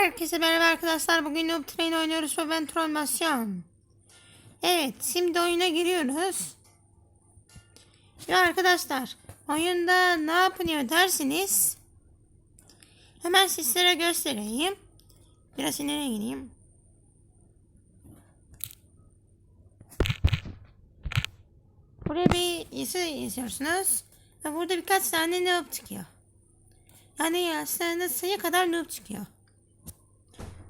Herkese merhaba arkadaşlar. Bugün Noob Train oynuyoruz ve ben Trollmasyon. Evet, şimdi oyuna giriyoruz. Ve arkadaşlar, oyunda ne yapılıyor dersiniz? Hemen sizlere göstereyim. Biraz ileri gideyim. Buraya bir yazı yazıyorsunuz. Ve burada birkaç tane noob çıkıyor. Yani aslında sayı kadar noob çıkıyor.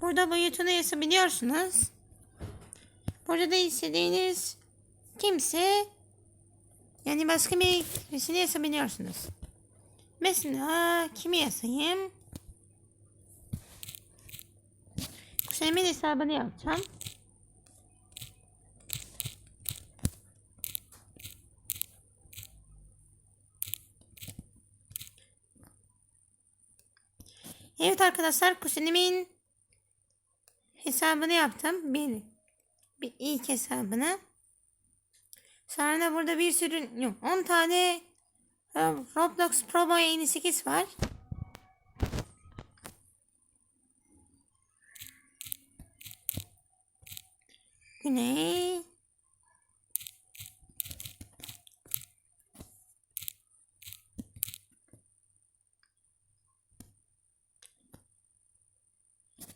Burada boyutunu yazabiliyorsunuz. Burada da istediğiniz kimse yani başka bir birisini yazabiliyorsunuz. Mesela kimi yazayım? Kuşemin hesabını yapacağım. Evet arkadaşlar kuzenimin hesabını yaptım. Bir, bir ilk hesabını. Sonra da burada bir sürü yok 10 tane e, Roblox Pro Boy 58 var. Güney.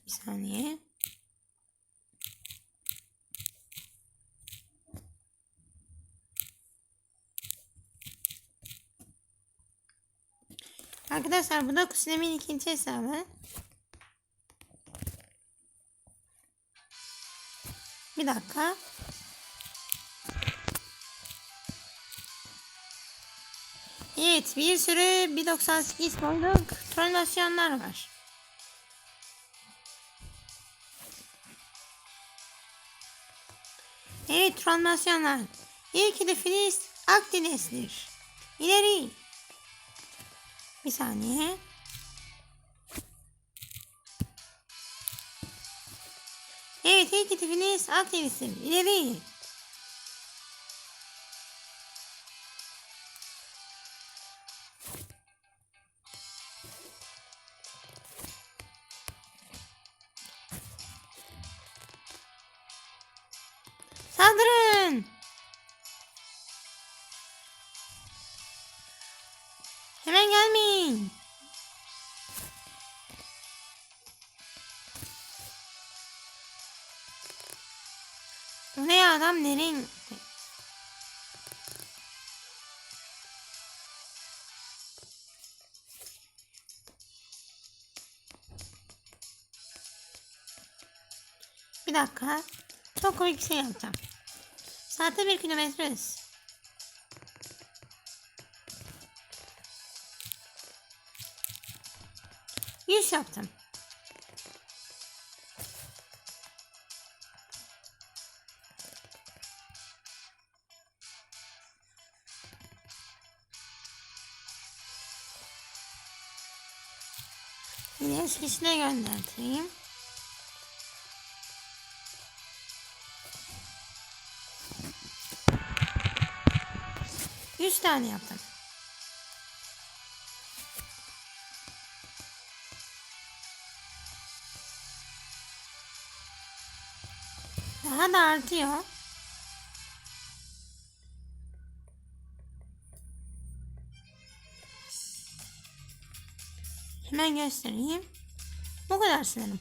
Bir saniye. Arkadaşlar bu da Kusinem'in ikinci hesabı. Bir dakika. Evet bir sürü 1.98 boyluk trollasyonlar var. Evet trollasyonlar. İlk hedefiniz Akdeniz'dir. İleri. Bir saniye. Evet hedefiniz Akdeniz'dir. İleri. Saldırın. Hemen gelmeyin. Bu ne ya adam nereye gitti? Bir dakika. Çok komik bir şey yapacağım. Saatte bir kilometre hız. Yüz yaptım. Yine eskisine göndereyim. Yüz tane yaptım. Daha da artıyor. Hemen göstereyim. Bu kadar sanırım.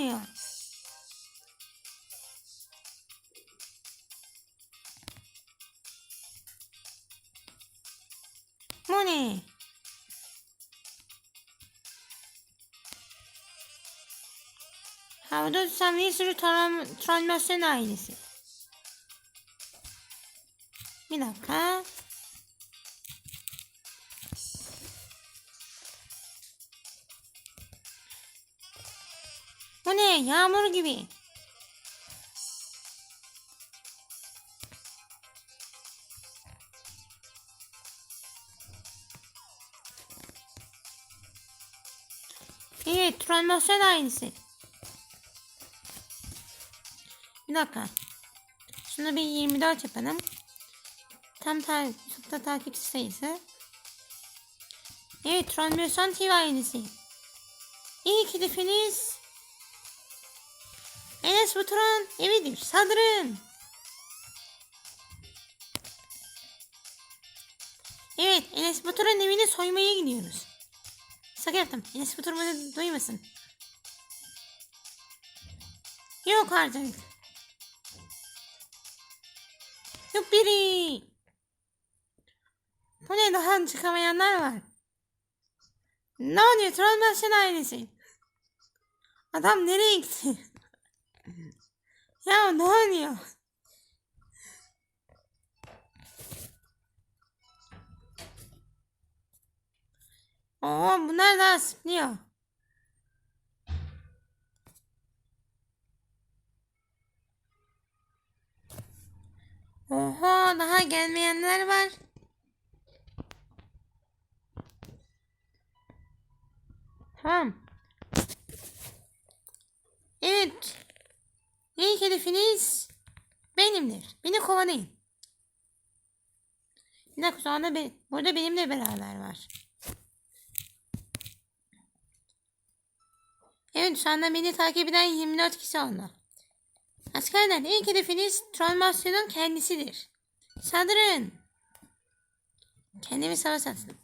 ないやん。もうね。ハサミトラ、トランマないです。なか。Yağmur gibi. Evet, transmasyon aynısı. Bir dakika. Şunu bir 24 yapalım. Tam ta takipçi sayısı. Evet, transmasyon TV aynısı. İlk hedefiniz Enes Baturan evidir. Saldırın. Evet, Enes Batur'un evini soymaya gidiyoruz. Şaka yaptım. Enes Batur bunu duymasın. Yok artık. Yok biri. Bu ne daha çıkamayanlar var. Ne oluyor? Trollmasyon ailesi. Adam nereye gitti? Ya ne oluyor? Oo bunlar daha sıplıyor. Oho daha gelmeyenler var. Tamam. Evet. İlk hedefiniz benimdir. Beni kovalayın. Bir dakika sonra be, burada benimle beraber var. Evet şu anda beni takip eden 24 kişi oldu. Askerler ilk hedefiniz Trollmasyon'un kendisidir. Saldırın. Kendimi savaş attım.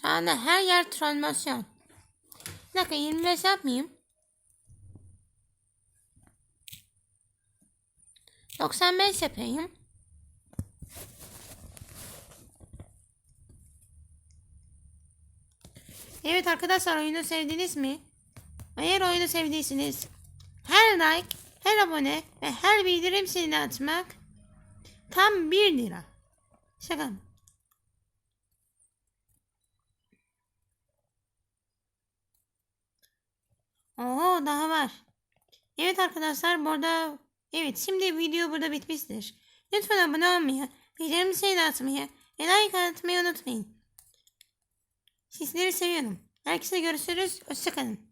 Şu anda her yer trollmasyon. Bir dakika 25 yapmayayım. 95 yapayım. Evet arkadaşlar oyunu sevdiniz mi? Eğer oyunu sevdiyseniz her like, her abone ve her bildirim zilini atmak tam 1 lira. Şaka mı? Oo daha var. Evet arkadaşlar burada evet şimdi video burada bitmiştir. Lütfen abone olmayı, bildirim zilini atmayı ve like atmayı unutmayın. Sizleri seviyorum. Herkese görüşürüz. Hoşçakalın.